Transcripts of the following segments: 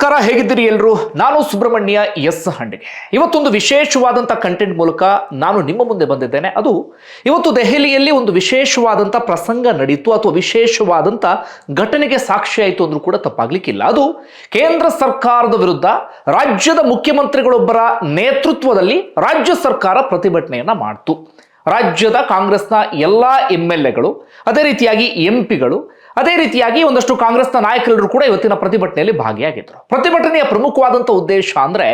ನಮಸ್ಕಾರ, ಹೇಗಿದ್ದೀರಿ ಎಲ್ಲರೂ ನಾನು ಸುಬ್ರಹ್ಮಣ್ಯ ಎಸ್ ಹಂಡಿಗೆ. ಇವತ್ತೊಂದು ವಿಶೇಷವಾದಂಥ ಕಂಟೆಂಟ್ ಮೂಲಕ ನಾನು ನಿಮ್ಮ ಮುಂದೆ ಬಂದಿದ್ದೇನೆ. ಅದು ಇವತ್ತು ದೆಹಲಿಯಲ್ಲಿ ಒಂದು ವಿಶೇಷವಾದಂಥ ಪ್ರಸಂಗ ನಡೀತು, ಅಥವಾ ವಿಶೇಷವಾದಂಥ ಘಟನೆಗೆ ಸಾಕ್ಷಿಯಾಯಿತು ಅಂದ್ರೂ ಕೂಡ ತಪ್ಪಾಗ್ಲಿಕ್ಕಿಲ್ಲ. ಅದು ಕೇಂದ್ರ ಸರ್ಕಾರದ ವಿರುದ್ಧ ರಾಜ್ಯದ ಮುಖ್ಯಮಂತ್ರಿಗಳೊಬ್ಬರ ನೇತೃತ್ವದಲ್ಲಿ ರಾಜ್ಯ ಸರ್ಕಾರ ಪ್ರತಿಭಟನೆಯನ್ನ ಮಾಡ್ತು. ರಾಜ್ಯದ ಕಾಂಗ್ರೆಸ್ನ ಎಲ್ಲ ಎಂ ಎಲ್ ಎಗಳು ಅದೇ ರೀತಿಯಾಗಿ ಎಂ ಪಿಗಳು ಅದೇ ರೀತಿಯಾಗಿ ಒಂದಷ್ಟು ಕಾಂಗ್ರೆಸ್ನ ನಾಯಕರೆಲ್ಲರೂ ಕೂಡ ಇವತ್ತಿನ ಪ್ರತಿಭಟನೆಯಲ್ಲಿ ಭಾಗಿಯಾಗಿದ್ದರು ಪ್ರತಿಭಟನೆಯ ಪ್ರಮುಖವಾದಂಥ ಉದ್ದೇಶ ಅಂದರೆ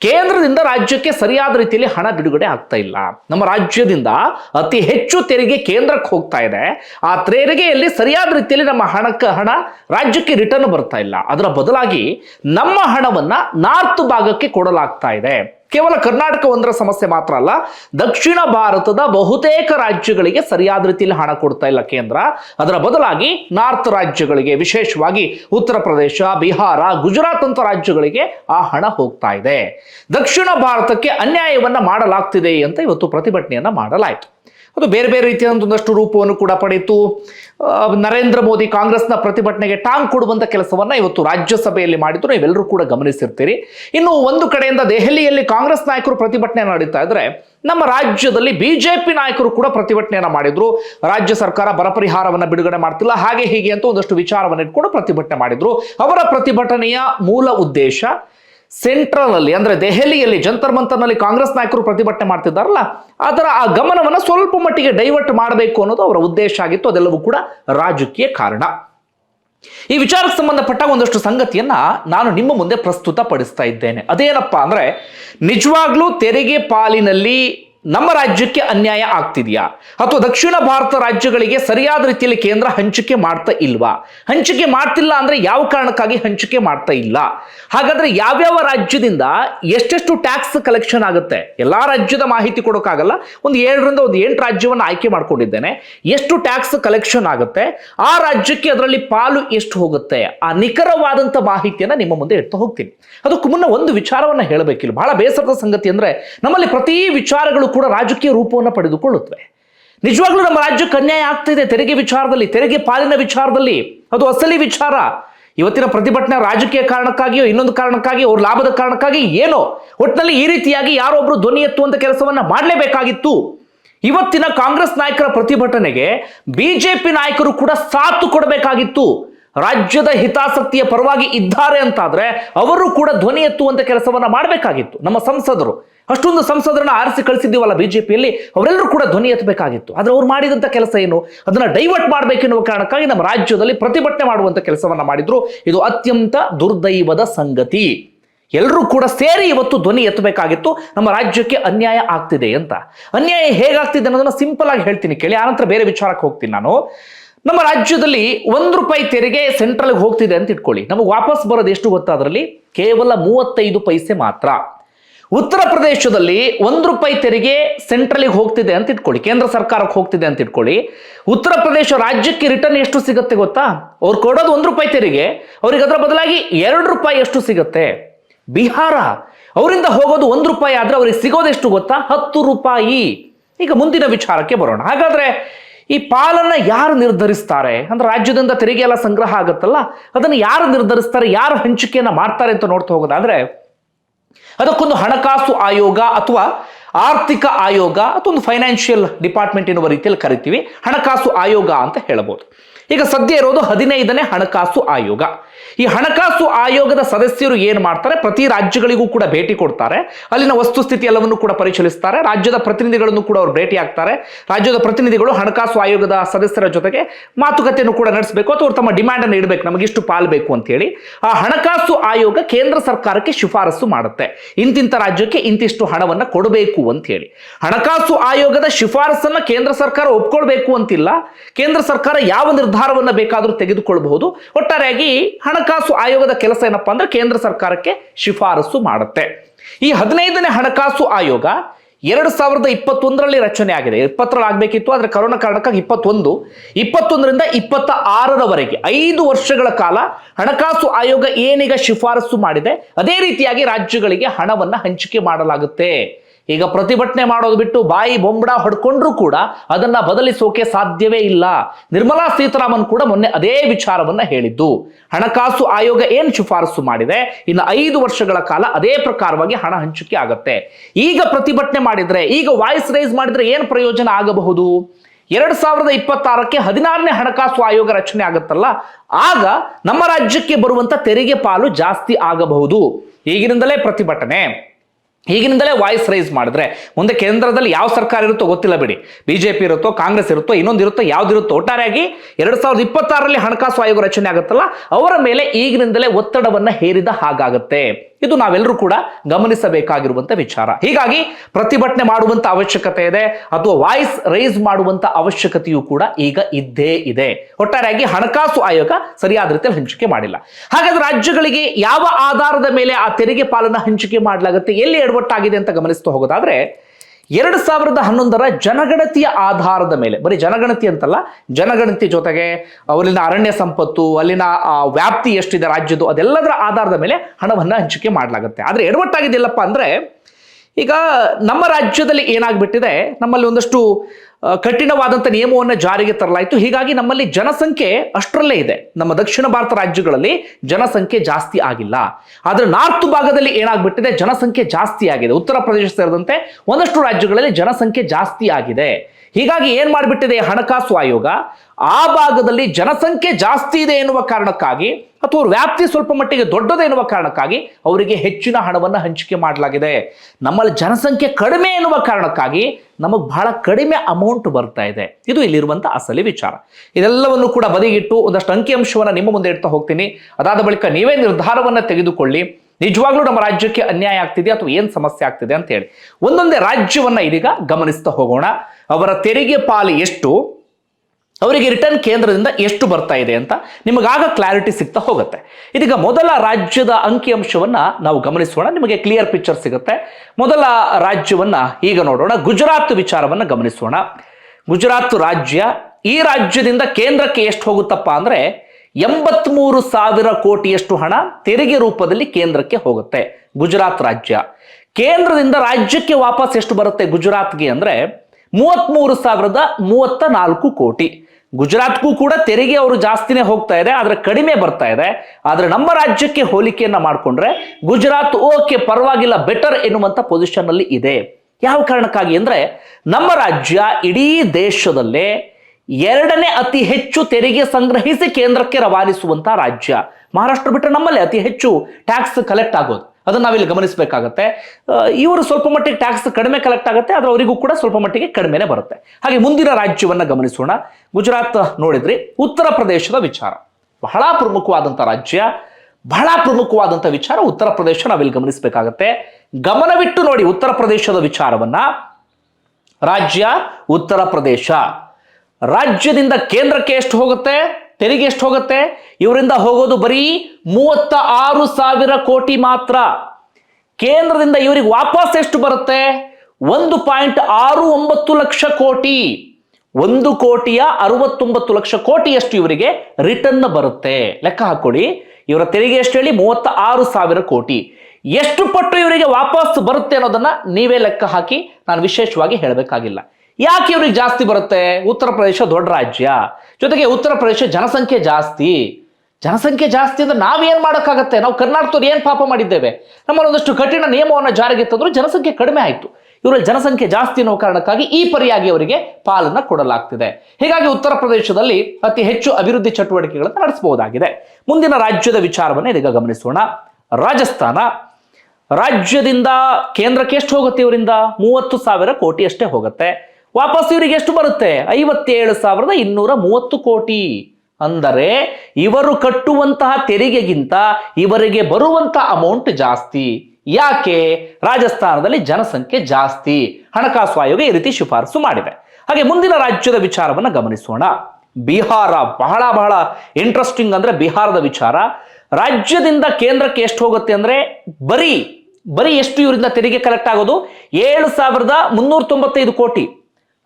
ಕೇಂದ್ರದಿಂದ ರಾಜ್ಯಕ್ಕೆ ಸರಿಯಾದ ರೀತಿಯಲ್ಲಿ ಹಣ ಬಿಡುಗಡೆ ಆಗ್ತಾ ಇಲ್ಲ. ನಮ್ಮ ರಾಜ್ಯದಿಂದ ಅತಿ ಹೆಚ್ಚು ತೆರಿಗೆ ಕೇಂದ್ರಕ್ಕೆ ಹೋಗ್ತಾ ಇದೆ. ಆ ತೆರಿಗೆಯಲ್ಲಿ ಸರಿಯಾದ ರೀತಿಯಲ್ಲಿ ನಮ್ಮ ಹಣಕ್ಕೆ ಹಣ ರಾಜ್ಯಕ್ಕೆ ರಿಟರ್ನ್ ಬರ್ತಾ ಇಲ್ಲ. ಅದರ ಬದಲಾಗಿ ನಮ್ಮ ಹಣವನ್ನ ನಾರ್ತ್ ಭಾಗಕ್ಕೆ ಕೊಡಲಾಗ್ತಾ ಇದೆ. ಕೇವಲ ಕರ್ನಾಟಕ ಒಂದರ ಸಮಸ್ಯೆ ಮಾತ್ರ ಅಲ್ಲ, ದಕ್ಷಿಣ ಭಾರತದ ಬಹುತೇಕ ರಾಜ್ಯಗಳಿಗೆ ಸರಿಯಾದ ರೀತಿಯಲ್ಲಿ ಹಣ ಕೊಡ್ತಾ ಇಲ್ಲ ಕೇಂದ್ರ. ಅದರ ಬದಲಾಗಿ ನಾರ್ತ್ ರಾಜ್ಯಗಳಿಗೆ, ವಿಶೇಷವಾಗಿ ಉತ್ತರ ಪ್ರದೇಶ, ಬಿಹಾರ, ಗುಜರಾತ್ ಅಂತ ರಾಜ್ಯಗಳಿಗೆ ಆ ಹಣ ಹೋಗ್ತಾ ಇದೆ. ದಕ್ಷಿಣ ಭಾರತಕ್ಕೆ ಅನ್ಯಾಯವನ್ನ ಮಾಡಲಾಗ್ತಿದೆ ಅಂತ ಇವತ್ತು ಪ್ರತಿಭಟನೆಯನ್ನ ಮಾಡಲಾಯಿತು. ಅದು ಬೇರೆ ಬೇರೆ ರೀತಿಯಾದಂಥ ಒಂದಷ್ಟು ರೂಪವನ್ನು ಕೂಡ ಪಡೆಯಿತು. ನರೇಂದ್ರ ಮೋದಿ ಕಾಂಗ್ರೆಸ್ನ ಪ್ರತಿಭಟನೆಗೆ ಟಾಂಗ್ ಕೊಡುವಂಥ ಕೆಲಸವನ್ನು ಇವತ್ತು ರಾಜ್ಯಸಭೆಯಲ್ಲಿ ಮಾಡಿದ್ರು. ನೀವೆಲ್ಲರೂ ಕೂಡ ಗಮನಿಸಿರ್ತೀರಿ. ಇನ್ನು ಒಂದು ಕಡೆಯಿಂದ ದೆಹಲಿಯಲ್ಲಿ ಕಾಂಗ್ರೆಸ್ ನಾಯಕರು ಪ್ರತಿಭಟನೆ ನಡೀತಾ ಇದ್ರೆ ನಮ್ಮ ರಾಜ್ಯದಲ್ಲಿ ಬಿಜೆಪಿ ನಾಯಕರು ಕೂಡ ಪ್ರತಿಭಟನೆಯನ್ನು ಮಾಡಿದ್ರು. ರಾಜ್ಯ ಸರ್ಕಾರ ಬರ ಪರಿಹಾರವನ್ನು ಬಿಡುಗಡೆ ಮಾಡ್ತಿಲ್ಲ. ಹಾಗೆ ಹೀಗೆ ಅಂತ ಒಂದಷ್ಟು ವಿಚಾರವನ್ನು ಇಟ್ಕೊಂಡು ಪ್ರತಿಭಟನೆ ಮಾಡಿದ್ರು. ಅವರ ಪ್ರತಿಭಟನೆಯ ಮೂಲ ಉದ್ದೇಶ ಸೆಂಟ್ರಲ್ ಅಂದರೆ ಅಂದ್ರೆ ದೆಹಲಿಯಲ್ಲಿ ಜಂತರ್ ಮಂತರ್ನಲ್ಲಿ ಕಾಂಗ್ರೆಸ್ ನಾಯಕರು ಪ್ರತಿಭಟನೆ ಮಾಡ್ತಿದ್ದಾರಲ್ಲ ಅದರ ಆ ಗಮನವನ್ನು ಸ್ವಲ್ಪ ಮಟ್ಟಿಗೆ ಡೈವರ್ಟ್ ಮಾಡಬೇಕು ಅನ್ನೋದು ಅವರ ಉದ್ದೇಶ ಆಗಿತ್ತು. ಅದೆಲ್ಲವೂ ಕೂಡ ರಾಜಕೀಯ ಕಾರಣ. ಈ ವಿಚಾರಕ್ಕೆ ಸಂಬಂಧಪಟ್ಟ ಒಂದಷ್ಟು ಸಂಗತಿಯನ್ನ ನಾನು ನಿಮ್ಮ ಮುಂದೆ ಪ್ರಸ್ತುತ ಪಡಿಸ್ತಾ ಇದ್ದೇನೆ. ಅದೇನಪ್ಪ ಅಂದ್ರೆ, ನಿಜವಾಗ್ಲೂ ತೆರಿಗೆ ಪಾಲಿನಲ್ಲಿ ನಮ್ಮ ರಾಜ್ಯಕ್ಕೆ ಅನ್ಯಾಯ ಆಗ್ತಿದೆಯಾ? ಅಥವಾ ದಕ್ಷಿಣ ಭಾರತ ರಾಜ್ಯಗಳಿಗೆ ಸರಿಯಾದ ರೀತಿಯಲ್ಲಿ ಕೇಂದ್ರ ಹಂಚಿಕೆ ಮಾಡ್ತಾ ಇಲ್ವಾ? ಹಂಚಿಕೆ ಮಾಡ್ತಿಲ್ಲ ಅಂದ್ರೆ ಯಾವ ಕಾರಣಕ್ಕಾಗಿ ಹಂಚಿಕೆ ಮಾಡ್ತಾ ಇಲ್ಲ? ಹಾಗಾದ್ರೆ ಯಾವ್ಯಾವ ರಾಜ್ಯದಿಂದ ಎಷ್ಟೆಷ್ಟು ಟ್ಯಾಕ್ಸ್ ಕಲೆಕ್ಷನ್ ಆಗುತ್ತೆ? ಎಲ್ಲಾ ರಾಜ್ಯದ ಮಾಹಿತಿ ಕೊಡೋಕ್ಕಾಗಲ್ಲ. ಒಂದು ಏಳರಿಂದ ಒಂದು ಎಂಟು ರಾಜ್ಯವನ್ನು ಆಯ್ಕೆ ಮಾಡ್ಕೊಂಡಿದ್ದೇನೆ. ಎಷ್ಟು ಟ್ಯಾಕ್ಸ್ ಕಲೆಕ್ಷನ್ ಆಗುತ್ತೆ? ಆ ರಾಜ್ಯಕ್ಕೆ ಅದರಲ್ಲಿ ಪಾಲು ಎಷ್ಟು ಹೋಗುತ್ತೆ? ಆ ನಿಖರವಾದಂಥ ಮಾಹಿತಿಯನ್ನು ನಿಮ್ಮ ಮುಂದೆ ಇಡ್ತಾ ಹೋಗ್ತೀನಿ. ಅದಕ್ಕೂ ಮುನ್ನ ಒಂದು ವಿಚಾರವನ್ನು ಹೇಳಬೇಕಿಲ್ಲ. ಬಹಳ ಬೇಸರದ ಸಂಗತಿ ಅಂದ್ರೆ ನಮ್ಮಲ್ಲಿ ಪ್ರತಿ ವಿಚಾರಗಳು ಕೂಡ ರಾಜಕೀಯ ರೂಪವನ್ನು ಪಡೆದುಕೊಳ್ಳುತ್ತವೆ. ನಿಜವಾಗ್ಲೂ ನಮ್ಮ ರಾಜ್ಯಕ್ಕೆ ಅನ್ಯಾಯ ಆಗ್ತಿದೆ ತೆರಿಗೆ ವಿಚಾರದಲ್ಲಿ, ತೆರಿಗೆ ಪಾಲಿನ ವಿಚಾರದಲ್ಲಿ. ಅದು ಅಸಲಿ ವಿಚಾರ. ಇವತ್ತಿನ ಪ್ರತಿಭಟನೆ ರಾಜಕೀಯ ಕಾರಣಕ್ಕಾಗಿಯೋ, ಇನ್ನೊಂದು ಕಾರಣಕ್ಕಾಗಿ ಅವ್ರ ಲಾಭದ ಕಾರಣಕ್ಕಾಗಿ ಏನೋ. ಒಟ್ಟಿನಲ್ಲಿ ಈ ರೀತಿಯಾಗಿ ಯಾರೊಬ್ರು ಧ್ವನಿ ಎತ್ತುವಂತ ಕೆಲಸವನ್ನ ಮಾಡಲೇಬೇಕಾಗಿತ್ತು. ಇವತ್ತಿನ ಕಾಂಗ್ರೆಸ್ ನಾಯಕರ ಪ್ರತಿಭಟನೆಗೆ ಬಿಜೆಪಿ ನಾಯಕರು ಕೂಡ ಸಾಥ್ ಕೊಡಬೇಕಾಗಿತ್ತು. ರಾಜ್ಯದ ಹಿತಾಸಕ್ತಿಯ ಪರವಾಗಿ ಇದ್ದಾರೆ ಅಂತಾದ್ರೆ ಅವರು ಕೂಡ ಧ್ವನಿ ಎತ್ತುವಂತ ಕೆಲಸವನ್ನ ಮಾಡಬೇಕಾಗಿತ್ತು. ನಮ್ಮ ಸಂಸದರು. ಅಷ್ಟೊಂದು ಸಂಸದರನ್ನ ಆರಿಸಿ ಕಳಿಸಿದ್ದೀವಲ್ಲ ಬಿಜೆಪಿಯಲ್ಲಿ, ಅವರೆಲ್ಲರೂ ಕೂಡ ಧ್ವನಿ ಎತ್ತಬೇಕಾಗಿತ್ತು. ಆದ್ರೆ ಅವ್ರು ಮಾಡಿದಂತ ಕೆಲಸ ಏನು? ಅದನ್ನ ಡೈವರ್ಟ್ ಮಾಡಬೇಕೆನ್ನುವ ಕಾರಣಕ್ಕಾಗಿ ನಮ್ಮ ರಾಜ್ಯದಲ್ಲಿ ಪ್ರತಿಭಟನೆ ಮಾಡುವಂತ ಕೆಲಸವನ್ನ ಮಾಡಿದ್ರು. ಇದು ಅತ್ಯಂತ ದುರ್ದೈವದ ಸಂಗತಿ. ಎಲ್ಲರೂ ಕೂಡ ಸೇರಿ ಇವತ್ತು ಧ್ವನಿ ಎತ್ತಬೇಕಾಗಿತ್ತು. ನಮ್ಮ ರಾಜ್ಯಕ್ಕೆ ಅನ್ಯಾಯ ಆಗ್ತಿದೆ ಅಂತ. ಅನ್ಯಾಯ ಹೇಗಾಗ್ತಿದೆ ಅನ್ನೋದನ್ನ ಸಿಂಪಲ್ ಆಗಿ ಹೇಳ್ತೀನಿ ಕೇಳಿ. ಆನಂತರ ಬೇರೆ ವಿಚಾರಕ್ಕೆ ಹೋಗ್ತೀನಿ ನಾನು. ನಮ್ಮ ರಾಜ್ಯದಲ್ಲಿ ಒಂದು ರೂಪಾಯಿ ತೆರಿಗೆ ಸೆಂಟ್ರಲ್ಗೆ ಹೋಗ್ತಿದೆ ಅಂತ ಇಟ್ಕೊಳ್ಳಿ. ನಮಗೆ ವಾಪಸ್ ಬರೋದು ಎಷ್ಟು ಗೊತ್ತಾ ಅದರಲ್ಲಿ? ಕೇವಲ ಮೂವತ್ತೈದು ಪೈಸೆ ಮಾತ್ರ. ಉತ್ತರ ಪ್ರದೇಶದಲ್ಲಿ ಒಂದು ರೂಪಾಯಿ ತೆರಿಗೆ ಸೆಂಟ್ರಲಿಗೆ ಹೋಗ್ತಿದೆ ಅಂತ ಇಟ್ಕೊಳ್ಳಿ. ಕೇಂದ್ರ ಸರ್ಕಾರಕ್ಕೆ ಹೋಗ್ತಿದೆ ಅಂತ ಇಟ್ಕೊಳ್ಳಿ. ಉತ್ತರ ಪ್ರದೇಶ ರಾಜ್ಯಕ್ಕೆ ರಿಟರ್ನ್ ಎಷ್ಟು ಸಿಗುತ್ತೆ ಗೊತ್ತಾ? ಅವ್ರು ಕೊಡೋದು ಒಂದು ರೂಪಾಯಿ ತೆರಿಗೆ, ಅವ್ರಿಗೆ ಅದರ ಬದಲಾಗಿ ಎರಡು ರೂಪಾಯಿ ಎಷ್ಟು ಸಿಗುತ್ತೆ? ಬಿಹಾರ, ಅವರಿಂದ ಹೋಗೋದು ಒಂದು ರೂಪಾಯಿ ಆದ್ರೆ ಅವ್ರಿಗೆ ಸಿಗೋದೆಷ್ಟು ಗೊತ್ತಾ? ಹತ್ತು ರೂಪಾಯಿ. ಈಗ ಮುಂದಿನ ವಿಚಾರಕ್ಕೆ ಬರೋಣ. ಹಾಗಾದ್ರೆ ಈ ಪಾಲನ್ನ ಯಾರು ನಿರ್ಧರಿಸ್ತಾರೆ? ಅಂದ್ರೆ ರಾಜ್ಯದಿಂದ ತೆರಿಗೆ ಎಲ್ಲ ಸಂಗ್ರಹ ಆಗುತ್ತಲ್ಲ? ಅದನ್ನು ಯಾರು ನಿರ್ಧರಿಸ್ತಾರೆ? ಯಾರು ಹಂಚಿಕೆಯನ್ನ ಮಾಡ್ತಾರೆ ಅಂತ ನೋಡ್ತಾ ಹೋಗೋದಾದ್ರೆ, ಅದಕ್ಕೊಂದು ಹಣಕಾಸು ಆಯೋಗ ಅಥವಾ ಆರ್ಥಿಕ ಆಯೋಗ ಅಥವಾ ಒಂದು ಫೈನಾನ್ಷಿಯಲ್ ಡಿಪಾರ್ಟ್ಮೆಂಟ್ ಎನ್ನುವ ರೀತಿಯಲ್ಲಿ ಕರಿತೀವಿ. ಹಣಕಾಸು ಆಯೋಗ ಅಂತ ಹೇಳಬಹುದು ಈಗ ಸದ್ಯ ಇರೋದು ಹದಿನೈದನೇ ಹಣಕಾಸು ಆಯೋಗ. ಈ ಹಣಕಾಸು ಆಯೋಗದ ಸದಸ್ಯರು ಏನು ಮಾಡ್ತಾರೆ? ಪ್ರತಿ ರಾಜ್ಯಗಳಿಗೂ ಕೂಡ ಭೇಟಿ ಕೊಡ್ತಾರೆ. ಅಲ್ಲಿನ ವಸ್ತುಸ್ಥಿತಿ ಎಲ್ಲವನ್ನು ಕೂಡ ಪರಿಶೀಲಿಸ್ತಾರೆ. ರಾಜ್ಯದ ಪ್ರತಿನಿಧಿಗಳನ್ನು ಕೂಡ ಅವರು ಭೇಟಿ ಆಗ್ತಾರೆ. ರಾಜ್ಯದ ಪ್ರತಿನಿಧಿಗಳು ಹಣಕಾಸು ಆಯೋಗದ ಸದಸ್ಯರ ಜೊತೆಗೆ ಮಾತುಕತೆಯನ್ನು ಕೂಡ ನಡೆಸಬೇಕು ಅಥವಾ ತಮ್ಮ ಡಿಮ್ಯಾಂಡ್ ಅನ್ನು ಇಡಬೇಕು. ನಮಗಿಷ್ಟು ಪಾಲ್ ಬೇಕು ಅಂತ ಹೇಳಿ ಆ ಹಣಕಾಸು ಆಯೋಗ ಕೇಂದ್ರ ಸರ್ಕಾರಕ್ಕೆ ಶಿಫಾರಸು ಮಾಡುತ್ತೆ. ಇಂತಿಂತ ರಾಜ್ಯಕ್ಕೆ ಇಂತಿಷ್ಟು ಹಣವನ್ನು ಕೊಡಬೇಕು ಅಂತ ಹೇಳಿ. ಹಣಕಾಸು ಆಯೋಗದ ಶಿಫಾರಸನ್ನ ಕೇಂದ್ರ ಸರ್ಕಾರ ಒಪ್ಕೊಳ್ಬೇಕು ಅಂತಿಲ್ಲ. ಕೇಂದ್ರ ಸರ್ಕಾರ ಯಾವ ನಿರ್ಧಾರವನ್ನ ಬೇಕಾದರೂ ತೆಗೆದುಕೊಳ್ಳಬಹುದು ಒಟ್ಟಾರೆಯಾಗಿ ಹಣಕಾಸು ಆಯೋಗದ ಕೆಲಸ ಏನಪ್ಪಾ ಅಂದ್ರೆ ಕೇಂದ್ರ ಸರ್ಕಾರಕ್ಕೆ ಶಿಫಾರಸು ಮಾಡುತ್ತೆ. ಈ ಹದಿನೈದನೇ ಹಣಕಾಸು ಆಯೋಗ ಎರಡು ಸಾವಿರದ ಇಪ್ಪತ್ತೊಂದರಲ್ಲಿ ರಚನೆ ಆಗಿದೆ. ಇಪ್ಪತ್ತರಲ್ಲಿ ಆಗಬೇಕಿತ್ತು, ಆದರೆ ಕರೋನಾ ಕಾರಣಕ್ಕಾಗಿ ಇಪ್ಪತ್ತೊಂದು. ಇಪ್ಪತ್ತೊಂದರಿಂದ ಇಪ್ಪತ್ತ ಆರರವರೆಗೆ ಐದು ವರ್ಷಗಳ ಕಾಲ ಹಣಕಾಸು ಆಯೋಗ ಏನೀಗ ಶಿಫಾರಸು ಮಾಡಿದೆ, ಅದೇ ರೀತಿಯಾಗಿ ರಾಜ್ಯಗಳಿಗೆ ಹಣವನ್ನು ಹಂಚಿಕೆ ಮಾಡಲಾಗುತ್ತೆ. ಈಗ ಪ್ರತಿಭಟನೆ ಮಾಡೋದು ಬಿಟ್ಟು ಬಾಯಿ ಬೊಂಬಡ ಹೊಡ್ಕೊಂಡ್ರೂ ಕೂಡ ಅದನ್ನ ಬದಲಿಸೋಕೆ ಸಾಧ್ಯವೇ ಇಲ್ಲ. ನಿರ್ಮಲಾ ಸೀತಾರಾಮನ್ ಕೂಡ ಮೊನ್ನೆ ಅದೇ ವಿಚಾರವನ್ನ ಹೇಳಿದ್ದು. ಹಣಕಾಸು ಆಯೋಗ ಏನ್ ಶಿಫಾರಸು ಮಾಡಿದೆ? ಇನ್ನು ಐದು ವರ್ಷಗಳ ಕಾಲ ಅದೇ ಪ್ರಕಾರವಾಗಿ ಹಣ ಹಂಚಿಕೆ ಆಗತ್ತೆ. ಈಗ ಪ್ರತಿಭಟನೆ ಮಾಡಿದ್ರೆ, ಈಗ ವಾಯ್ಸ್ ರೈಸ್ ಮಾಡಿದ್ರೆ ಏನ್ ಪ್ರಯೋಜನ ಆಗಬಹುದು? ಎರಡ್ ಸಾವಿರದ ಇಪ್ಪತ್ತಾರಕ್ಕೆ ಹದಿನಾರನೇ ಹಣಕಾಸು ಆಯೋಗ ರಚನೆ ಆಗುತ್ತಲ್ಲ? ಆಗ ನಮ್ಮ ರಾಜ್ಯಕ್ಕೆ ಬರುವಂತ ತೆರಿಗೆ ಪಾಲು ಜಾಸ್ತಿ ಆಗಬಹುದು. ಈಗಿನಿಂದಲೇ ಪ್ರತಿಭಟನೆ. ಈಗಿನಿಂದಲೇ ವಾಯ್ಸ್ ರೈಸ್ ಮಾಡಿದ್ರೆ ಮುಂದೆ ಕೇಂದ್ರದಲ್ಲಿ ಯಾವ ಸರ್ಕಾರ ಇರುತ್ತೋ ಗೊತ್ತಿಲ್ಲ ಬಿಡಿ. ಬಿಜೆಪಿ ಇರುತ್ತೋ, ಕಾಂಗ್ರೆಸ್ ಇರುತ್ತೋ, ಇನ್ನೊಂದು ಇರುತ್ತೋ ಯಾವ್ದಿರುತ್ತೋ ಒಟ್ಟಾರೆಯಾಗಿ ಎರಡ್ ಸಾವಿರದ ಇಪ್ಪತ್ತಾರರಲ್ಲಿ ಹಣಕಾಸು ಆಯೋಗ ರಚನೆ ಆಗುತ್ತಲ್ಲ, ಅವರ ಮೇಲೆ ಈಗಿನಿಂದಲೇ ಒತ್ತಡವನ್ನ ಹೇರಿದ ಹಾಗಾಗತ್ತೆ. ಇದು ನಾವೆಲ್ಲರೂ ಕೂಡ ಗಮನಿಸಬೇಕಾಗಿರುವಂತ ವಿಚಾರ. ಹೀಗಾಗಿ ಪ್ರತಿಭಟನೆ ಮಾಡುವಂತ ಅವಶ್ಯಕತೆ ಇದೆ ಅಥವಾ ವಾಯ್ಸ್ ರೈಸ್ ಮಾಡುವಂತ ಅವಶ್ಯಕತೆಯೂ ಕೂಡ ಈಗ ಇದ್ದೇ ಇದೆ. ಒಟ್ಟಾರೆಯಾಗಿ ಹಣಕಾಸು ಆಯೋಗ ಸರಿಯಾದ ರೀತಿಯಲ್ಲಿ ಹಂಚಿಕೆ ಮಾಡಿಲ್ಲ. ಹಾಗಾದ್ರೆ ರಾಜ್ಯಗಳಿಗೆ ಯಾವ ಆಧಾರದ ಮೇಲೆ ಆ ತೆರಿಗೆ ಪಾಲನ ಹಂಚಿಕೆ ಮಾಡಲಾಗುತ್ತೆ, ಎಲ್ಲಿ ಎಡವಟ್ಟಾಗಿದೆ ಅಂತ ಗಮನಿಸ್ತಾ ಹೋಗೋದಾದ್ರೆ ಎರಡು ಸಾವಿರದ ಹನ್ನೊಂದರ ಜನಗಣತಿಯ ಆಧಾರದ ಮೇಲೆ, ಬರೀ ಜನಗಣತಿ ಅಂತಲ್ಲ, ಜನಗಣತಿ ಜೊತೆಗೆ ಅವರಿನ ಅರಣ್ಯ ಸಂಪತ್ತು, ಅಲ್ಲಿನ ವ್ಯಾಪ್ತಿ ಎಷ್ಟಿದೆ ರಾಜ್ಯದ್ದು ಅದೆಲ್ಲದರ ಆಧಾರದ ಮೇಲೆ ಹಣವನ್ನು ಹಂಚಿಕೆ ಮಾಡಲಾಗುತ್ತೆ. ಆದರೆ ಎಡವಟ್ಟಾಗಿದೆಯಲ್ಲಪ್ಪ ಅಂದ್ರೆ ಈಗ ನಮ್ಮ ರಾಜ್ಯದಲ್ಲಿ ಏನಾಗ್ಬಿಟ್ಟಿದೆ, ನಮ್ಮಲ್ಲಿ ಒಂದಷ್ಟು ಕಠಿಣವಾದಂಥ ನಿಯಮವನ್ನು ಜಾರಿಗೆ ತರಲಾಯಿತು. ಹೀಗಾಗಿ ನಮ್ಮಲ್ಲಿ ಜನಸಂಖ್ಯೆ ಅಷ್ಟರಲ್ಲೇ ಇದೆ. ನಮ್ಮ ದಕ್ಷಿಣ ಭಾರತ ರಾಜ್ಯಗಳಲ್ಲಿ ಜನಸಂಖ್ಯೆ ಜಾಸ್ತಿ ಆಗಿಲ್ಲ. ಆದರೆ ನಾರ್ತ್ ಭಾಗದಲ್ಲಿ ಏನಾಗ್ಬಿಟ್ಟಿದೆ, ಜನಸಂಖ್ಯೆ ಜಾಸ್ತಿ ಆಗಿದೆ. ಉತ್ತರ ಪ್ರದೇಶ ಸೇರಿದಂತೆ ಒಂದಷ್ಟು ರಾಜ್ಯಗಳಲ್ಲಿ ಜನಸಂಖ್ಯೆ ಜಾಸ್ತಿ ಆಗಿದೆ. ಹೀಗಾಗಿ ಏನು ಮಾಡಿಬಿಟ್ಟಿದೆ, ಹಣಕಾಸು ಆಯೋಗ ಆ ಭಾಗದಲ್ಲಿ ಜನಸಂಖ್ಯೆ ಜಾಸ್ತಿ ಇದೆ ಎನ್ನುವ ಕಾರಣಕ್ಕಾಗಿ ಅಥವಾ ಅವ್ರ ವ್ಯಾಪ್ತಿ ಸ್ವಲ್ಪ ಮಟ್ಟಿಗೆ ದೊಡ್ಡದು ಎನ್ನುವ ಕಾರಣಕ್ಕಾಗಿ ಅವರಿಗೆ ಹೆಚ್ಚಿನ ಹಣವನ್ನು ಹಂಚಿಕೆ ಮಾಡಲಾಗಿದೆ. ನಮ್ಮಲ್ಲಿ ಜನಸಂಖ್ಯೆ ಕಡಿಮೆ ಎನ್ನುವ ಕಾರಣಕ್ಕಾಗಿ ನಮಗೆ ಬಹಳ ಕಡಿಮೆ ಅಮೌಂಟ್ ಬರ್ತಾ ಇದೆ. ಇದು ಇಲ್ಲಿರುವಂತ ಅಸಲಿ ವಿಚಾರ. ಇದೆಲ್ಲವನ್ನು ಕೂಡ ಬದಿಗಿಟ್ಟು ಒಂದಷ್ಟು ಅಂಕಿಅಂಶವನ್ನು ನಿಮ್ಮ ಮುಂದೆ ಇಡ್ತಾ ಹೋಗ್ತೀನಿ. ಅದಾದ ಬಳಿಕ ನೀವೇ ನಿರ್ಧಾರವನ್ನ ತೆಗೆದುಕೊಳ್ಳಿ. ನಿಜವಾಗ್ಲೂ ನಮ್ಮ ರಾಜ್ಯಕ್ಕೆ ಅನ್ಯಾಯ ಆಗ್ತಿದೆ ಅಥವಾ ಏನ್ ಸಮಸ್ಯೆ ಆಗ್ತಿದೆ ಅಂತ ಹೇಳಿ. ಒಂದೊಂದೇ ರಾಜ್ಯವನ್ನ ಇದೀಗ ಗಮನಿಸ್ತಾ ಹೋಗೋಣ. ಅವರ ತೆರಿಗೆ ಪಾಲು ಎಷ್ಟು? ಅವರಿಗೆ ರಿಟರ್ನ್ ಕೇಂದ್ರದಿಂದ ಎಷ್ಟು ಬರ್ತಾ ಇದೆ ಅಂತ ನಿಮಗಾಗ ಕ್ಲಾರಿಟಿ ಸಿಗ್ತಾ ಹೋಗುತ್ತೆ. ಇದೀಗ ಮೊದಲ ರಾಜ್ಯದ ಅಂಕಿಅಂಶವನ್ನ ನಾವು ಗಮನಿಸೋಣ. ನಿಮಗೆ ಕ್ಲಿಯರ್ ಪಿಕ್ಚರ್ ಸಿಗುತ್ತೆ. ಮೊದಲ ರಾಜ್ಯವನ್ನ ಈಗ ನೋಡೋಣ. ಗುಜರಾತ್ ವಿಚಾರವನ್ನ ಗಮನಿಸೋಣ. ಗುಜರಾತ್ ರಾಜ್ಯ ಈ ರಾಜ್ಯದಿಂದ ಕೇಂದ್ರಕ್ಕೆ ಎಷ್ಟು ಹೋಗುತ್ತಪ್ಪ ಅಂದ್ರೆ ಎಂಬತ್ಮೂರು ಸಾವಿರ ಕೋಟಿಯಷ್ಟು ಹಣ ತೆರಿಗೆ ರೂಪದಲ್ಲಿ ಕೇಂದ್ರಕ್ಕೆ ಹೋಗುತ್ತೆ ಗುಜರಾತ್ ರಾಜ್ಯ. ಕೇಂದ್ರದಿಂದ ರಾಜ್ಯಕ್ಕೆ ವಾಪಸ್ ಎಷ್ಟು ಬರುತ್ತೆ ಗುಜರಾತ್ಗೆ ಅಂದ್ರೆ ಮೂವತ್ಮೂರು ಸಾವಿರದ ಮೂವತ್ತ ನಾಲ್ಕು ಕೋಟಿ. ಗುಜರಾತ್ಗೂ ಕೂಡ ತೆರಿಗೆ ಅವರು ಜಾಸ್ತಿನೇ ಹೋಗ್ತಾ ಇದೆ, ಆದರೆ ಕಡಿಮೆ ಬರ್ತಾ ಇದೆ. ಆದರೆ ನಮ್ಮ ರಾಜ್ಯಕ್ಕೆ ಹೋಲಿಕೆಯನ್ನ ಮಾಡಿಕೊಂಡ್ರೆ ಗುಜರಾತ್ ಓಕೆ, ಪರವಾಗಿಲ್ಲ, ಬೆಟರ್ ಎನ್ನುವಂಥ ಪೊಸಿಷನ್ ಅಲ್ಲಿ ಇದೆ. ಯಾವ ಕಾರಣಕ್ಕಾಗಿ ಅಂದರೆ ನಮ್ಮ ರಾಜ್ಯ ಇಡೀ ದೇಶದಲ್ಲೇ ಎರಡನೇ ಅತಿ ಹೆಚ್ಚು ತೆರಿಗೆ ಸಂಗ್ರಹಿಸಿ ಕೇಂದ್ರಕ್ಕೆ ರವಾನಿಸುವಂಥ ರಾಜ್ಯ. ಮಹಾರಾಷ್ಟ್ರ ಬಿಟ್ಟರೆ ನಮ್ಮಲ್ಲಿ ಅತಿ ಹೆಚ್ಚು ಟ್ಯಾಕ್ಸ್ ಕಲೆಕ್ಟ್ ಆಗೋದು. ಅದನ್ನ ನಾವಿಲ್ಲಿ ಗಮನಿಸಬೇಕಾಗತ್ತೆ. ಇವರು ಸ್ವಲ್ಪ ಮಟ್ಟಿಗೆ ಟ್ಯಾಕ್ಸ್ ಕಡಿಮೆ ಕಲೆಕ್ಟ್ ಆಗುತ್ತೆ, ಆದರೆ ಅವರಿಗೂ ಕೂಡ ಸ್ವಲ್ಪ ಮಟ್ಟಿಗೆ ಕಡಿಮೆನೆ ಬರುತ್ತೆ. ಹಾಗೆ ಮುಂದಿನ ರಾಜ್ಯವನ್ನ ಗಮನಿಸೋಣ. ಗುಜರಾತ್ ನೋಡಿದ್ರಿ, ಉತ್ತರ ಪ್ರದೇಶದ ವಿಚಾರ. ಬಹಳ ಪ್ರಮುಖವಾದಂಥ ರಾಜ್ಯ, ಬಹಳ ಪ್ರಮುಖವಾದಂಥ ವಿಚಾರ ಉತ್ತರ ಪ್ರದೇಶ ನಾವಿಲ್ಲಿ ಗಮನಿಸಬೇಕಾಗತ್ತೆ. ಗಮನವಿಟ್ಟು ನೋಡಿ ಉತ್ತರ ಪ್ರದೇಶದ ವಿಚಾರವನ್ನ. ರಾಜ್ಯ, ಉತ್ತರ ಪ್ರದೇಶ. ರಾಜ್ಯದಿಂದ ಕೇಂದ್ರಕ್ಕೆ ಎಷ್ಟು ಹೋಗುತ್ತೆ? ತೆರಿಗೆ ಎಷ್ಟು ಹೋಗುತ್ತೆ? ಇವರಿಂದ ಹೋಗೋದು ಬರೀ ಮೂವತ್ತ ಆರು ಸಾವಿರ ಕೋಟಿ ಮಾತ್ರ. ಕೇಂದ್ರದಿಂದ ಇವರಿಗೆ ವಾಪಸ್ ಎಷ್ಟು ಬರುತ್ತೆ? ಒಂದು ಪಾಯಿಂಟ್ ಆರು ಒಂಬತ್ತು ಲಕ್ಷ ಕೋಟಿ. ಒಂದು ಕೋಟಿಯ ಅರವತ್ತೊಂಬತ್ತು ಲಕ್ಷ ಕೋಟಿಯಷ್ಟು ಇವರಿಗೆ ರಿಟರ್ನ್ ಬರುತ್ತೆ. ಲೆಕ್ಕ ಹಾಕೊಳ್ಳಿ. ಇವರ ತೆರಿಗೆ ಎಷ್ಟು ಹೇಳಿ? ಮೂವತ್ತ ಆರು ಸಾವಿರ ಕೋಟಿ. ಎಷ್ಟು ಪಟ್ಟು ಇವರಿಗೆ ವಾಪಸ್ ಬರುತ್ತೆ ಅನ್ನೋದನ್ನ ನೀವೇ ಲೆಕ್ಕ ಹಾಕಿ ನಾನು ವಿಶೇಷವಾಗಿ ಹೇಳಬೇಕಾಗಿಲ್ಲ. ಯಾಕೆ ಇವ್ರಿಗೆ ಜಾಸ್ತಿ ಬರುತ್ತೆ? ಉತ್ತರ ಪ್ರದೇಶ ದೊಡ್ಡ ರಾಜ್ಯ. ಜೊತೆಗೆ ಉತ್ತರ ಪ್ರದೇಶ ಜನಸಂಖ್ಯೆ ಜಾಸ್ತಿ. ಜನಸಂಖ್ಯೆ ಜಾಸ್ತಿ ಅಂದ್ರೆ ನಾವೇನು ಮಾಡೋಕ್ಕಾಗತ್ತೆ? ನಾವು ಕರ್ನಾಟಕದವ್ರು ಏನು ಪಾಪ ಮಾಡಿದ್ದೇವೆ? ನಮ್ಮಲ್ಲಿ ಒಂದಷ್ಟು ಕಠಿಣ ನಿಯಮವನ್ನು ಜಾರಿಗೆ ತಂದ್ರು ಜನಸಂಖ್ಯೆ ಕಡಿಮೆ ಆಯಿತು. ಇವರಲ್ಲಿ ಜನಸಂಖ್ಯೆ ಜಾಸ್ತಿ ಅನ್ನೋ ಕಾರಣಕ್ಕಾಗಿ ಈ ಪರಿಯಾಗಿ ಅವರಿಗೆ ಪಾಲನ್ನ ಕೊಡಲಾಗ್ತಿದೆ. ಹೀಗಾಗಿ ಉತ್ತರ ಪ್ರದೇಶದಲ್ಲಿ ಅತಿ ಹೆಚ್ಚು ಅಭಿವೃದ್ಧಿ ಚಟುವಟಿಕೆಗಳನ್ನು ನಡೆಸಬಹುದಾಗಿದೆ. ಮುಂದಿನ ರಾಜ್ಯದ ವಿಚಾರವನ್ನು ಇದೀಗ ಗಮನಿಸೋಣ. ರಾಜಸ್ಥಾನ. ರಾಜ್ಯದಿಂದ ಕೇಂದ್ರಕ್ಕೆ ಎಷ್ಟು ಹೋಗುತ್ತೆ ಇವರಿಂದ? ಮೂವತ್ತು ಸಾವಿರ ಕೋಟಿ ಅಷ್ಟೇ ಹೋಗುತ್ತೆ. ವಾಪಸ್ ಇವರಿಗೆ ಎಷ್ಟು ಬರುತ್ತೆ? ಐವತ್ತೇಳು ಸಾವಿರದ ಇನ್ನೂರ ಮೂವತ್ತು ಕೋಟಿ. ಅಂದರೆ ಇವರು ಕಟ್ಟುವಂತಹ ತೆರಿಗೆಗಿಂತ ಇವರಿಗೆ ಬರುವಂತಹ ಅಮೌಂಟ್ ಜಾಸ್ತಿ. ಯಾಕೆ? ರಾಜಸ್ಥಾನದಲ್ಲಿ ಜನಸಂಖ್ಯೆ ಜಾಸ್ತಿ. ಹಣಕಾಸು ಆಯೋಗ ಈ ರೀತಿ ಶಿಫಾರಸು ಮಾಡಿದೆ. ಹಾಗೆ ಮುಂದಿನ ರಾಜ್ಯದ ವಿಚಾರವನ್ನು ಗಮನಿಸೋಣ. ಬಿಹಾರ ಬಹಳ ಬಹಳ ಇಂಟ್ರೆಸ್ಟಿಂಗ್ ಅಂದ್ರೆ ಬಿಹಾರದ ವಿಚಾರ. ರಾಜ್ಯದಿಂದ ಕೇಂದ್ರಕ್ಕೆ ಎಷ್ಟು ಹೋಗುತ್ತೆ ಅಂದ್ರೆ ಬರೀ ಬರೀ ಎಷ್ಟು ಇವರಿಂದ ತೆರಿಗೆ ಕಲೆಕ್ಟ್ ಆಗೋದು? ಏಳು ಸಾವಿರದ ಮುನ್ನೂರ ತೊಂಬತ್ತೈದು ಕೋಟಿ.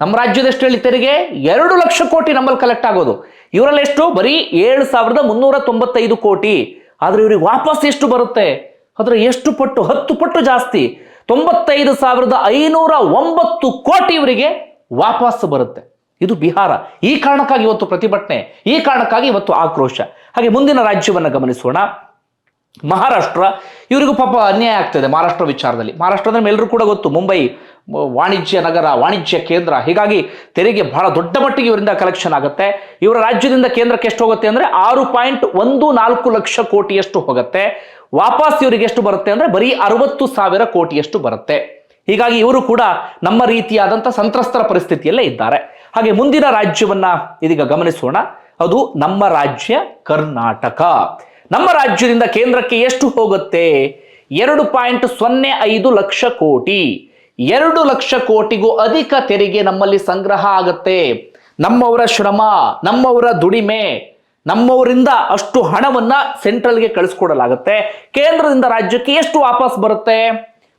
ನಮ್ಮ ರಾಜ್ಯದ ಎಷ್ಟು ತೆರಿಗೆ? ಎರಡು ಲಕ್ಷ ಕೋಟಿ ನಮ್ಮಲ್ಲಿ ಕಲೆಕ್ಟ್ ಆಗೋದು. ಇವರಲ್ಲಿ ಎಷ್ಟು? ಬರೀ ಏಳು ಸಾವಿರದ ಮುನ್ನೂರ ತೊಂಬತ್ತೈದು ಕೋಟಿ. ಆದ್ರೆ ಇವ್ರಿಗೆ ವಾಪಸ್ ಎಷ್ಟು ಬರುತ್ತೆ? ಅದರ ಎಷ್ಟು ಪಟ್ಟು? ಹತ್ತು ಪಟ್ಟು ಜಾಸ್ತಿ. ತೊಂಬತ್ತೈದು ಸಾವಿರದ ಐನೂರ ಒಂಬತ್ತು ಕೋಟಿ ಇವರಿಗೆ ವಾಪಸ್ ಬರುತ್ತೆ. ಇದು ಬಿಹಾರ. ಈ ಕಾರಣಕ್ಕಾಗಿ ಇವತ್ತು ಪ್ರತಿಭಟನೆ, ಈ ಕಾರಣಕ್ಕಾಗಿ ಇವತ್ತು ಆಕ್ರೋಶ. ಹಾಗೆ ಮುಂದಿನ ರಾಜ್ಯವನ್ನು ಗಮನಿಸೋಣ. ಮಹಾರಾಷ್ಟ್ರ. ಇವರಿಗೂ ಪಾಪ ಅನ್ಯಾಯ ಆಗ್ತದೆ ಮಹಾರಾಷ್ಟ್ರ ವಿಚಾರದಲ್ಲಿ. ಮಹಾರಾಷ್ಟ್ರ ಅಂದ್ರೆ ಎಲ್ಲರೂ ಕೂಡ ಗೊತ್ತು. ಮುಂಬೈ ವಾಣಿಜ್ಯ ನಗರ, ವಾಣಿಜ್ಯ ಕೇಂದ್ರ. ಹೀಗಾಗಿ ತೆರಿಗೆ ಬಹಳ ದೊಡ್ಡ ಮಟ್ಟಿಗೆ ಇವರಿಂದ ಕಲೆಕ್ಷನ್ ಆಗುತ್ತೆ. ಇವರ ರಾಜ್ಯದಿಂದ ಕೇಂದ್ರಕ್ಕೆ ಎಷ್ಟು ಹೋಗುತ್ತೆ ಅಂದರೆ ಆರು ಪಾಯಿಂಟ್ ಒಂದು ನಾಲ್ಕು ಲಕ್ಷ ಕೋಟಿಯಷ್ಟು ಹೋಗುತ್ತೆ. ವಾಪಸ್ ಇವರಿಗೆ ಎಷ್ಟು ಬರುತ್ತೆ ಅಂದರೆ ಬರೀ ಅರವತ್ತು ಸಾವಿರ ಕೋಟಿಯಷ್ಟು ಬರುತ್ತೆ. ಹೀಗಾಗಿ ಇವರು ಕೂಡ ನಮ್ಮ ರೀತಿಯಾದಂಥ ಸಂತ್ರಸ್ತರ ಪರಿಸ್ಥಿತಿಯಲ್ಲೇ ಇದ್ದಾರೆ. ಹಾಗೆ ಮುಂದಿನ ರಾಜ್ಯವನ್ನ ಇದೀಗ ಗಮನಿಸೋಣ. ಅದು ನಮ್ಮ ರಾಜ್ಯ ಕರ್ನಾಟಕ. ನಮ್ಮ ರಾಜ್ಯದಿಂದ ಕೇಂದ್ರಕ್ಕೆ ಎಷ್ಟು ಹೋಗುತ್ತೆ? ಎರಡು ಪಾಯಿಂಟ್ ಸೊನ್ನೆ ಐದು ಲಕ್ಷ ಕೋಟಿ. ಎರಡು ಲಕ್ಷ ಕೋಟಿಗೂ ಅಧಿಕ ತೆರಿಗೆ ನಮ್ಮಲ್ಲಿ ಸಂಗ್ರಹ ಆಗುತ್ತೆ. ನಮ್ಮವರ ಶ್ರಮ, ನಮ್ಮವರ ದುಡಿಮೆ, ನಮ್ಮವರಿಂದ ಅಷ್ಟು ಹಣವನ್ನ ಸೆಂಟ್ರಲ್ಗೆ ಕಳಿಸ್ಕೊಡಲಾಗುತ್ತೆ. ಕೇಂದ್ರದಿಂದ ರಾಜ್ಯಕ್ಕೆ ಎಷ್ಟು ವಾಪಸ್ ಬರುತ್ತೆ?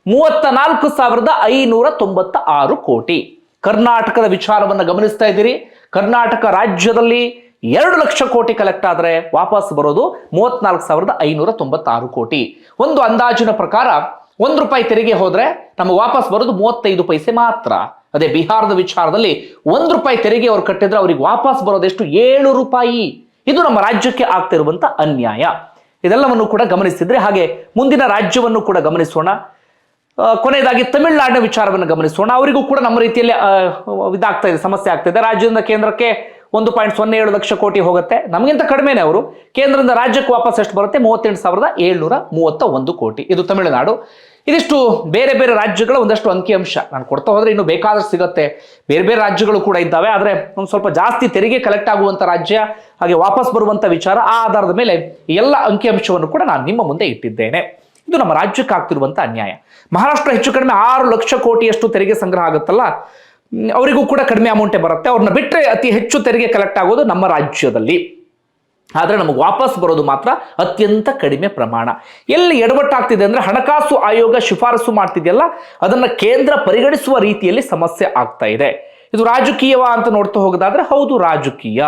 ಮೂವತ್ತ ನಾಲ್ಕು ಸಾವಿರದ ಐನೂರ ತೊಂಬತ್ತ ಆರು ಕೋಟಿ. ಕರ್ನಾಟಕದ ವಿಚಾರವನ್ನು ಗಮನಿಸ್ತಾ ಇದ್ದೀರಿ. ಕರ್ನಾಟಕ ರಾಜ್ಯದಲ್ಲಿ ಎರಡು ಲಕ್ಷ ಕೋಟಿ ಕಲೆಕ್ಟ್ ಆದರೆ ವಾಪಸ್ ಬರೋದು ಮೂವತ್ನಾಲ್ಕು ಸಾವಿರದ ಐನೂರ ತೊಂಬತ್ತಾರು ಕೋಟಿ. ಒಂದು ಅಂದಾಜಿನ ಪ್ರಕಾರ ಒಂದು ರೂಪಾಯಿ ತೆರಿಗೆ ಹೋದ್ರೆ ನಮಗೆ ವಾಪಸ್ ಬರೋದು ಮೂವತ್ತೈದು ಪೈಸೆ ಮಾತ್ರ. ಅದೇ ಬಿಹಾರದ ವಿಚಾರದಲ್ಲಿ ಒಂದು ರೂಪಾಯಿ ತೆರಿಗೆ ಅವ್ರು ಕಟ್ಟಿದ್ರೆ ಅವ್ರಿಗೆ ವಾಪಸ್ ಬರೋದೆಷ್ಟು ಏಳು ರೂಪಾಯಿ. ಇದು ನಮ್ಮ ರಾಜ್ಯಕ್ಕೆ ಆಗ್ತಿರುವಂತ ಅನ್ಯಾಯ. ಇದೆಲ್ಲವನ್ನು ಕೂಡ ಗಮನಿಸಿದ್ರೆ ಹಾಗೆ ಮುಂದಿನ ರಾಜ್ಯವನ್ನು ಕೂಡ ಗಮನಿಸೋಣ. ಕೊನೆಯದಾಗಿ ತಮಿಳುನಾಡಿನ ವಿಚಾರವನ್ನು ಗಮನಿಸೋಣ. ಅವರಿಗೂ ಕೂಡ ನಮ್ಮ ರೀತಿಯಲ್ಲಿ ಇದಾಗ್ತಾ ಇದೆ, ಸಮಸ್ಯೆ ಆಗ್ತಾ ಇದೆ. ರಾಜ್ಯದಿಂದ ಕೇಂದ್ರಕ್ಕೆ ಒಂದು ಪಾಯಿಂಟ್ ಸೊನ್ನೆ ಏಳು ಲಕ್ಷ ಕೋಟಿ ಹೋಗುತ್ತೆ. ನಮಗಿಂತ ಕಡಿಮೆನೇ ಅವರು. ಕೇಂದ್ರದಿಂದ ರಾಜ್ಯಕ್ಕೆ ವಾಪಸ್ ಎಷ್ಟು ಬರುತ್ತೆ? ಮೂವತ್ತೆಂಟು ಸಾವಿರದ ಏಳ್ನೂರ ಮೂವತ್ತ ಒಂದು ಕೋಟಿ. ಇದು ತಮಿಳುನಾಡು. ಇದಿಷ್ಟು ಬೇರೆ ಬೇರೆ ರಾಜ್ಯಗಳ ಒಂದಷ್ಟು ಅಂಕಿಅಂಶ. ನಾನು ಕೊಡ್ತಾ ಹೋದ್ರೆ ಇನ್ನು ಬೇಕಾದಷ್ಟು ಸಿಗುತ್ತೆ. ಬೇರೆ ಬೇರೆ ರಾಜ್ಯಗಳು ಕೂಡ ಇದ್ದಾವೆ. ಆದರೆ ಒಂದು ಸ್ವಲ್ಪ ಜಾಸ್ತಿ ತೆರಿಗೆ ಕಲೆಕ್ಟ್ ಆಗುವಂಥ ರಾಜ್ಯ, ಹಾಗೆ ವಾಪಸ್ ಬರುವಂಥ ವಿಚಾರ, ಆ ಆಧಾರದ ಮೇಲೆ ಎಲ್ಲ ಅಂಕಿಅಂಶವನ್ನು ಕೂಡ ನಾನು ನಿಮ್ಮ ಮುಂದೆ ಇಟ್ಟಿದ್ದೇನೆ. ಇದು ನಮ್ಮ ರಾಜ್ಯಕ್ಕೆ ಆಗ್ತಿರುವಂಥ ಅನ್ಯಾಯ. ಮಹಾರಾಷ್ಟ್ರ ಹೆಚ್ಚು ಕಡಿಮೆ ಆರು ಲಕ್ಷ ಕೋಟಿಯಷ್ಟು ತೆರಿಗೆ ಸಂಗ್ರಹ ಆಗುತ್ತಲ್ಲ? ಅವರಿಗೂ ಕೂಡ ಕಡಿಮೆ ಅಮೌಂಟೇ ಬರುತ್ತೆ. ಅವ್ರನ್ನ ಬಿಟ್ಟರೆ ಅತಿ ಹೆಚ್ಚು ತೆರಿಗೆ ಕಲೆಕ್ಟ್ ಆಗೋದು ನಮ್ಮ ರಾಜ್ಯದಲ್ಲಿ. ಆದರೆ ನಮಗೆ ವಾಪಸ್ ಬರೋದು ಮಾತ್ರ ಅತ್ಯಂತ ಕಡಿಮೆ ಪ್ರಮಾಣ. ಎಲ್ಲಿ ಎಡವಟ್ಟಾಗ್ತಿದೆ ಅಂದರೆ ಹಣಕಾಸು ಆಯೋಗ ಶಿಫಾರಸು ಮಾಡ್ತಿದೆಯಲ್ಲ, ಅದನ್ನು ಕೇಂದ್ರ ಪರಿಗಣಿಸುವ ರೀತಿಯಲ್ಲಿ ಸಮಸ್ಯೆ ಆಗ್ತಾ ಇದೆ. ಇದು ರಾಜಕೀಯವ ಅಂತ ನೋಡ್ತಾ ಹೋಗೋದಾದ್ರೆ ಹೌದು, ರಾಜಕೀಯ.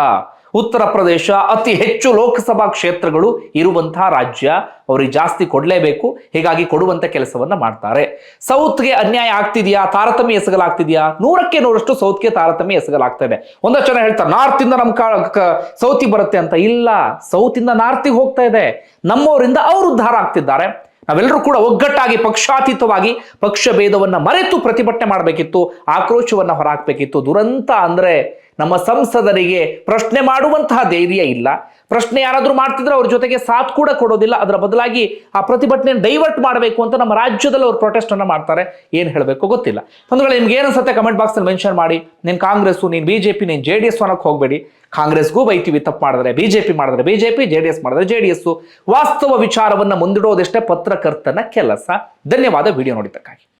ಉತ್ತರ ಪ್ರದೇಶ, ಅತಿ ಹೆಚ್ಚು ಲೋಕಸಭಾ ಕ್ಷೇತ್ರಗಳು ಇರುವಂತಹ ರಾಜ್ಯ. ಅವರಿಗೆ ಜಾಸ್ತಿ ಕೊಡಲೇಬೇಕು. ಹೀಗಾಗಿ ಕೊಡುವಂತ ಕೆಲಸವನ್ನ ಮಾಡ್ತಾರೆ. ಸೌತ್ಗೆ ಅನ್ಯಾಯ ಆಗ್ತಿದೆಯಾ? ತಾರತಮ್ಯ ಎಸಗಲಾಗ್ತಿದೆಯಾ? ನೂರಕ್ಕೆ ನೂರಷ್ಟು ಸೌತ್ಗೆ ತಾರತಮ್ಯ ಎಸಗಲಾಗ್ತಾ ಇದೆ. ಒಂದಷ್ಟು ಜನ ಹೇಳ್ತಾರೆ ನಾರ್ತ್ ಇಂದ ನಮ್ಮ ಸೌತಿ ಬರುತ್ತೆ ಅಂತ. ಇಲ್ಲ ಸೌತ್ ಇಂದ ನಾರ್ತಿಗೆ ಹೋಗ್ತಾ ಇದೆ. ನಮ್ಮವರಿಂದ ಅವರು ಉದ್ಧಾರ ಆಗ್ತಿದ್ದಾರೆ. ನಾವೆಲ್ಲರೂ ಕೂಡ ಒಗ್ಗಟ್ಟಾಗಿ, ಪಕ್ಷಾತೀತವಾಗಿ ಪಕ್ಷ ಭೇದವನ್ನ ಮರೆತು ಪ್ರತಿಭಟನೆ ಮಾಡಬೇಕಿತ್ತು. ಆಕ್ರೋಶವನ್ನ ಹೊರಹಾಕಬೇಕಿತ್ತು. ದುರಂತ ಅಂದ್ರೆ ನಮ್ಮ ಸಂಸದರಿಗೆ ಪ್ರಶ್ನೆ ಮಾಡುವಂತಹ ಧೈರ್ಯ ಇಲ್ಲ. ಪ್ರಶ್ನೆ ಯಾರಾದರೂ ಮಾಡ್ತಿದ್ರೆ ಅವ್ರ ಜೊತೆಗೆ ಸಾಥ್ ಕೂಡ ಕೊಡೋದಿಲ್ಲ. ಅದರ ಬದಲಾಗಿ ಆ ಪ್ರತಿಭಟನೆ ಡೈವರ್ಟ್ ಮಾಡಬೇಕು ಅಂತ ನಮ್ಮ ರಾಜ್ಯದಲ್ಲಿ ಅವ್ರು ಪ್ರೊಟೆಸ್ಟ್ ಅನ್ನ ಮಾಡ್ತಾರೆ. ಏನ್ ಹೇಳಬೇಕು ಗೊತ್ತಿಲ್ಲ. ಒಂದ್ಗಳು ನಿಮ್ಗೆ ಏನು ಅನ್ಸುತ್ತೆ ಕಮೆಂಟ್ ಬಾಕ್ಸ್ ಅಲ್ಲಿ ಮೆನ್ಷನ್ ಮಾಡಿ. ನೀನು ಕಾಂಗ್ರೆಸ್ ನೀನ್ ಬಿಜೆಪಿ ನೀನ್ ಜೆ ಡಿ ಎಸ್ ಅನ್ನೋಕೆ ಹೋಗಬೇಡಿ. ಕಾಂಗ್ರೆಸ್ಗೂ ಬೈತೀವಿ, ತಪ್ಪು ಮಾಡಿದ್ರೆ ಬಿಜೆಪಿ ಮಾಡಿದ್ರೆ ಬಿಜೆಪಿ ಜೆ ಡಿ ಎಸ್ ಮಾಡಿದ್ರೆ ಜೆ ಡಿ ಎಸ್ ವಾಸ್ತವ ವಿಚಾರವನ್ನ ಮುಂದಿಡೋದಷ್ಟೇ ಪತ್ರಕರ್ತನ ಕೆಲಸ. ಧನ್ಯವಾದ ವಿಡಿಯೋ ನೋಡಿದ್ದಕ್ಕಾಗಿ.